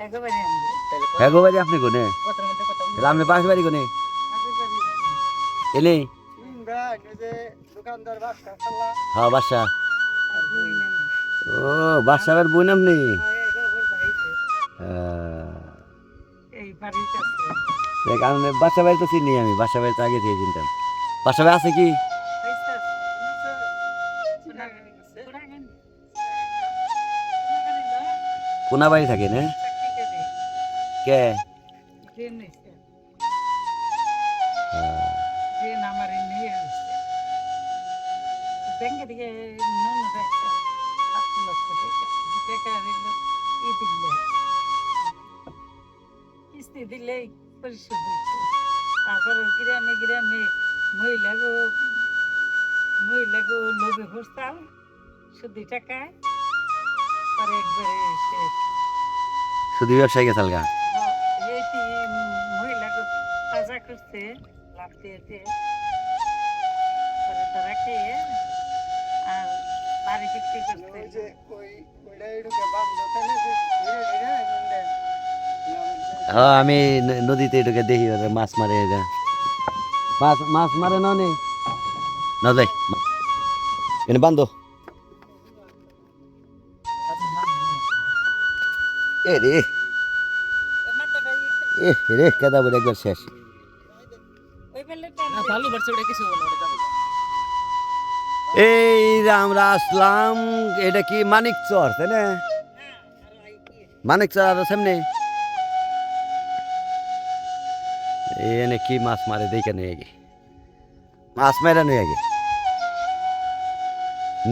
আমি হ্যাঁ বাড়ি আপনি কোনে? তাহলে আপনি পাশের বাড়ি কোনে? এলে? দোকানদার বাচ্চা খালা হ্যাঁ বাসা নেই। ও বাসাবের কাছে দেখ আমি বাসা বাড়ি তো চিনি আমি বাসা বাড়ি তো আগে থেকে চিনতাম। বাসা বাড়ি আছে কি? কোনা বাড়ি থাকে না। কে। হ্যাঁ। ট্রেন আমার নিয়ে হইছে। ব্যাংকে থেকে নুন রাখছে সাত লক্ষ টাকা। এই টাকা হইল দিলে। পরিশোধ তারপরে গ্রামে গ্রামে মহিলাগো মহিলাগো লোভে বসতাম শুধু টাকায় পরে একবারে শেষ শুধু ব্যবসায়ী গেছাল গা লাভ দিয়েছে পরে খেয়ে আর বাড়ি বিক্রি ওই যে ওই ওইটা এটুকে বান্ধ তাহলে ধীরে ধীরে এমনি হ্যাঁ আমি নদীতে এটাকে দেখি ওরা মাছ মারে এরা। মাছ মাছ মারে না নে? না যাই এনে বান্ধো এ রে। এ রে কেদা বলে একবার শেষ। ভালো বাড়ছে, ওটা কিছু এই আমরা আসলাম, এটা কি মানিক চর, তাই না? মানিক চর আর সামনে। এনে কি মাছ মারে, দেখে নিয়ে গে মাছ মেরে নিয়ে গে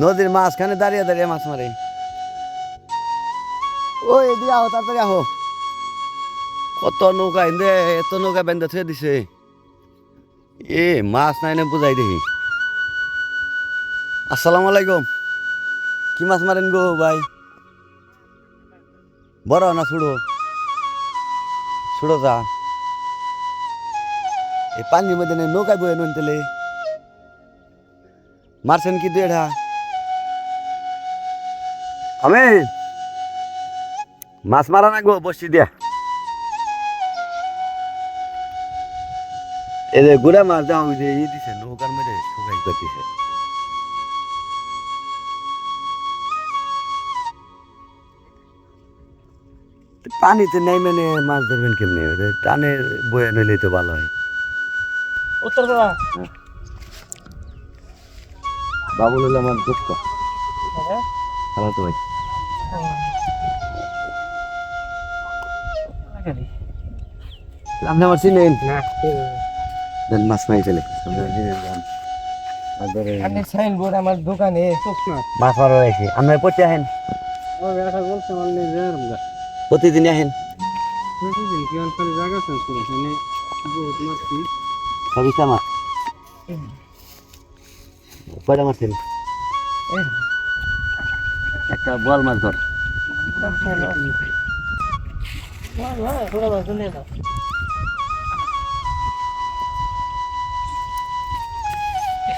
নদীর মাঝখানে দাঁড়িয়ে দাঁড়িয়ে মাছ মারে। ও এদিকে আহো, তাড়াতাড়ি আহো। কত নৌকা এনে, এত নৌকা বেঁধে থুয়ে দিছে। এ, মাছ নাই না বুঝাই দেখি। আসসালামু আলাইকুম। কি মাছ মারেন গো ভাই? বড় না ছুড়ো ছুড়ো যা। এই পানির মধ্যে নৌকায় বয়ে নুন তেলে। মারছেন কি দেড়া আমি? মাছ মারা না গো বসি দিয়া। যে গুড়া মাছ দাও ওই যে ই দিছে নৌকার মধ্যে শুকাই করতেছে পানিতে নেই মানে মাছ ধরবেন কেমনি? টানে বয়ে নইলে তো ভালো হয়। উত্তর দাদা। বাবুল হলো আমার দুঃখ। ভালো তো ভাই। আপনি আমার চিনেন? দেন মাছ মাই চলে আমি সাইনবোর্ড আমার দোকানে মাছ মারা রয়েছে আপনার প্রতি আহেন? প্রতিদিন আহেন? মাছি সবিতা মাছ। কয়টা মাছ ছিল একটা বল মাছ ধর।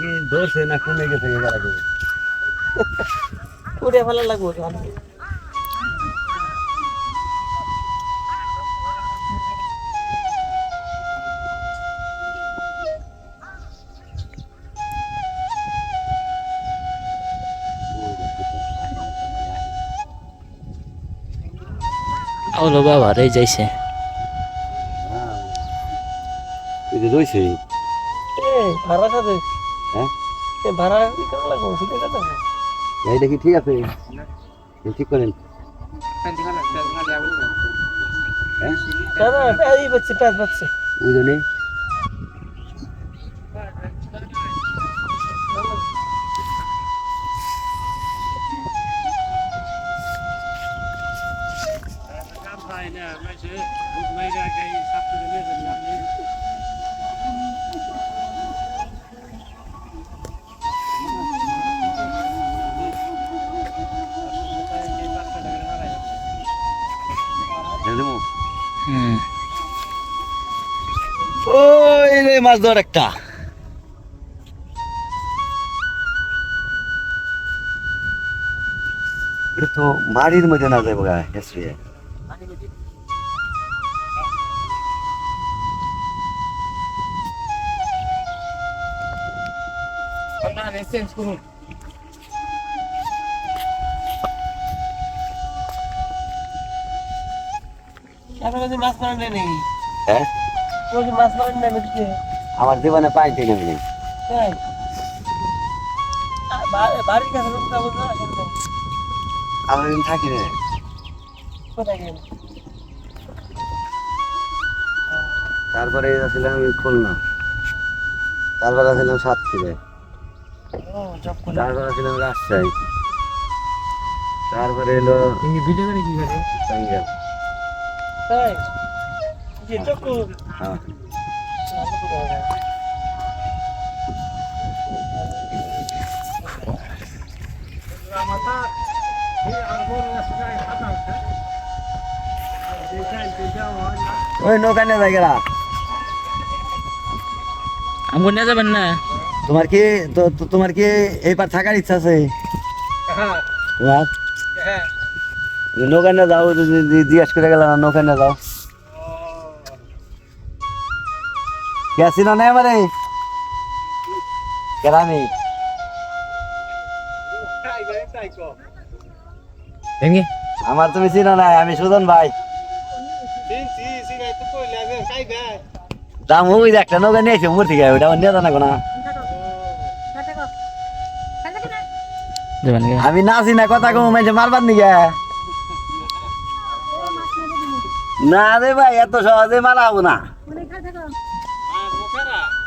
কি ধরছে না কমে গেছে করে উড়ে ভালো লাগবে আওলো বাবা রে যাইছে। এই যে রয়েছে এ ভাড়া হ্যাঁ? এ ভাড়া কেন লাগবে? শুধু এটা দাও এইটা কি ঠিক আছে? এই ঠিক করেন। হ্যাঁ দাদা এই বাচ্চা পাঁচ বাচ্চা ওই জন্যে না হুম। মাছ ধর একটা। তো মাড়ির মধ্যে না যাব গা হেসড়ে না চেঞ্জ করুন আপনার কাছে মাছ মারেন নাই। হ্যাঁ? মাছ মারেন আমার জীবনে পাইতে নেই তাই? বাড়ির কাছে বলতে আসেন আমি থাকি রে। কোথায় গেলেন? তারপরে আসলাম আমি খুলনা। তারপরে আসলাম সাতক্ষীরে। ও তারপরে আসলাম রাজশাহী। তারপরে এলো ভিডিও করে কি করে? তাই? হ্যাঁ ওই নৌকা নিয়ে যায় গেলা। আমগো নিয়ে যাবেন না? তোমার কি তোমার কি এই পার থাকার ইচ্ছা আছে? হ্যাঁ। হ্যাঁ। নৌকা নিয়ে যাও যদি জিজ্ঞেস করে গেল না নৌকা নিয়ে যাও। গেছি না নাই আমারে গ্রামে আমার তুমি চিনো না আমি সুজন ভাই। দাম ওই একটা নৌকা নিয়েছে উমর থেকে ওটা নিয়ে জানা না গে আমি নাচি না কথা কম মাইছে মারবার নিগে। না রে ভাই এত সহজে মারা হব না